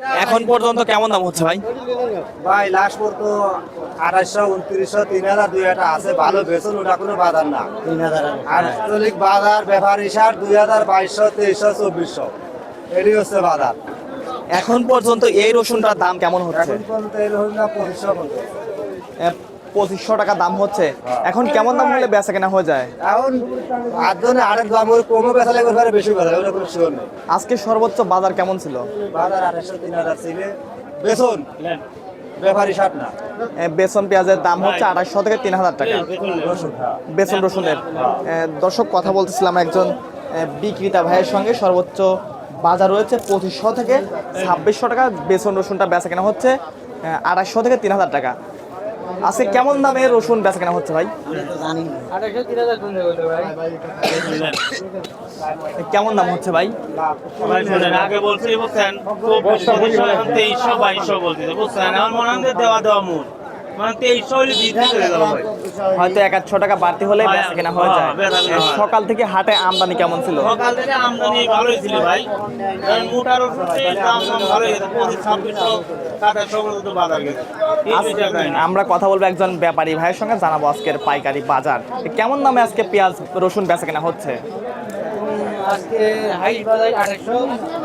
এখন পর্যন্ত কেমন দাম হচ্ছে ভাই? ভাই লাস্ট পর্যন্ত আড়াইশো উনত্রিশশো তিন হাজার দুই হাজার আছে ভালো বেতন ওটা কোনো বাজার না। তিন হাজার আঞ্চলিক বাজার ব্যবহার হিসাব দুই হাজার বাইশশো তেইশশো চব্বিশশো। এটি হচ্ছে বাজার। এখন পর্যন্ত এই রসুনটার দাম কেমন হচ্ছে? এখন পর্যন্ত এই রসুনটা পঁচিশশো পর্যন্ত। পঁচিশশো টাকা দাম হচ্ছে। এখন কেমন দাম হলে বেচা কেনা হয়ে যায়? এখন আটজনে আরেক দাম ওই কমও বেচা লাগবে পারে বেশি কোনো শিওর নেই আজকে সর্বোচ্চ বাজার কেমন ছিল? বাজার আড়াইশো তিন হাজার ছিল। বেতন ব্যাপার না। বেসন পেঁয়াজের দাম হচ্ছে আড়াইশো থেকে তিন হাজার টাকা। বেসন রসুনের। দর্শক কথা বলতেছিলাম একজন বিক্রেতা ভাইয়ের সঙ্গে। সর্বোচ্চ বাজার রয়েছে পঁচিশশো থেকে ছাব্বিশশো টাকা। বেসন রসুনটা বেচা কেনা হচ্ছে আড়াইশো থেকে তিন হাজার টাকা। আজকে কেমন দামে রসুন বেচা কেনা হচ্ছে ভাই? কেমন দাম হচ্ছে ভাই? আগে বলছি, বুঝছেন? তেইশশো আমার মনে দেওয়া দেওয়া মূল। মানে হয়তো এক আধ টাকা বাড়তি হলে বেচা কেনা হয়ে যায়। হ্যাঁ, হয়। সকাল থেকে হাটে আমদানি কেমন ছিল? সকাল থেকে আমদানি ভালোই ভাই। মোটার। আমরা কথা বলব একজন ব্যাপারী ভাইয়ের সঙ্গে জানাব আজকের পাইকারি বাজার। কেমন দামে আজকে পেঁয়াজ রসুন বেচা কেনা হচ্ছে? আজকে হাই বাজার আঠাশশো ছাব্বিশশো এরকম এ,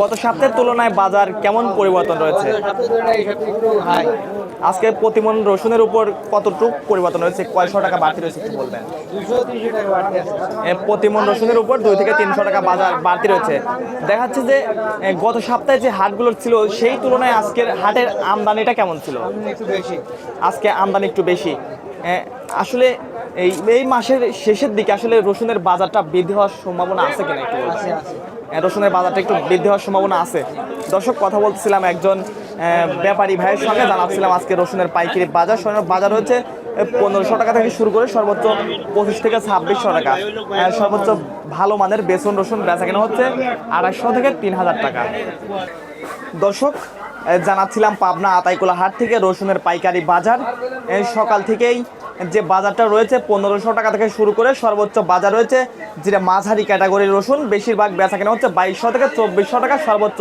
গত সপ্তাহের তুলনায় বাজার কেমন পরিবর্তন রয়েছে? আজকে প্রতিমন রসুনের উপর কতটুকু পরিবর্তন রয়েছে? কয়শো টাকা বাড়তি রয়েছে একটু বলবেন? প্রতিমন রসুনের উপর দুই থেকে তিনশো টাকা বাজার বাড়তি রয়েছে। দেখা যাচ্ছে যে গত সপ্তাহে যে হাটগুলো ছিল, সেই তুলনায় আজকের হাটের আমদানিটা কেমন ছিল? আজকে আমদানি একটু বেশি। আসলে এই এই মাসের শেষের দিকে আসলে রসুনের বাজারটা বৃদ্ধি হওয়ার সম্ভাবনা আছে কিনা একটু এ, রসুনের বাজারটা একটু বৃদ্ধি হওয়ার সম্ভাবনা আছে। দর্শক কথা বলছিলাম একজন ব্যাপারী ভাইয়ের সঙ্গে জানাচ্ছিলাম আজকে রসুনের পাইকারি বাজার। সোনার বাজার হচ্ছে পনেরোশো টাকা থেকে শুরু করে সর্বোচ্চ পঁচিশ থেকে ছাব্বিশশো টাকা। সর্বোচ্চ ভালো মানের বেসন রসুন বেচা কেনা হচ্ছে আড়াইশো থেকে তিন হাজার টাকা। দর্শক জানাচ্ছিলাম পাবনা আতাইকুলা হাট থেকে রসুনের পাইকারি বাজার। সকাল থেকেই যে বাজারটা রয়েছে, পনেরোশো টাকা থেকে শুরু করে সর্বোচ্চ বাজার রয়েছে, যেটা মাঝারি ক্যাটাগরির রসুন। বেশিরভাগ বেচা কেনা হচ্ছে বাইশশো থেকে চব্বিশশো টাকা, সর্বোচ্চ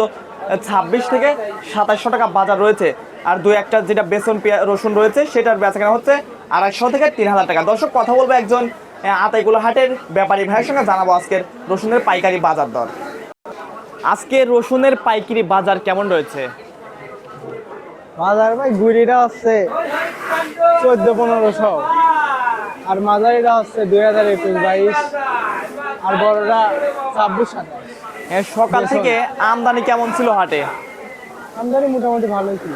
ছাব্বিশ থেকে সাতাশশো টাকা বাজার রয়েছে। আর দু একটা যেটা বেসন রসুন রয়েছে, সেটার বেচা কেনা হচ্ছে আড়াইশো থেকে তিন হাজার টাকা। দর্শক, কথা বলব একজন আতাইকুলা হাটের ব্যাপারী ভাইয়ের সঙ্গে, জানাব আজকের রসুনের পাইকারি বাজার দর। আজকে রসুনের পাইকারি বাজার কেমন রয়েছে? বাজার ভাই গুড়িটা হচ্ছে চোদ্দ পনেরোশো আর মাঝারিটা হচ্ছে দুই হাজার একুশ বাইশ। আর বড়রা ছাব্বিশ এ, সকাল থেকে আমদানি কেমন ছিল হাটে? আমদানি মোটামুটি ভালোই ছিল।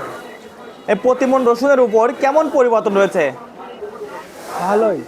এই প্রতিমন রসুনের উপর কেমন পরিবর্তন রয়েছে? ভালোই।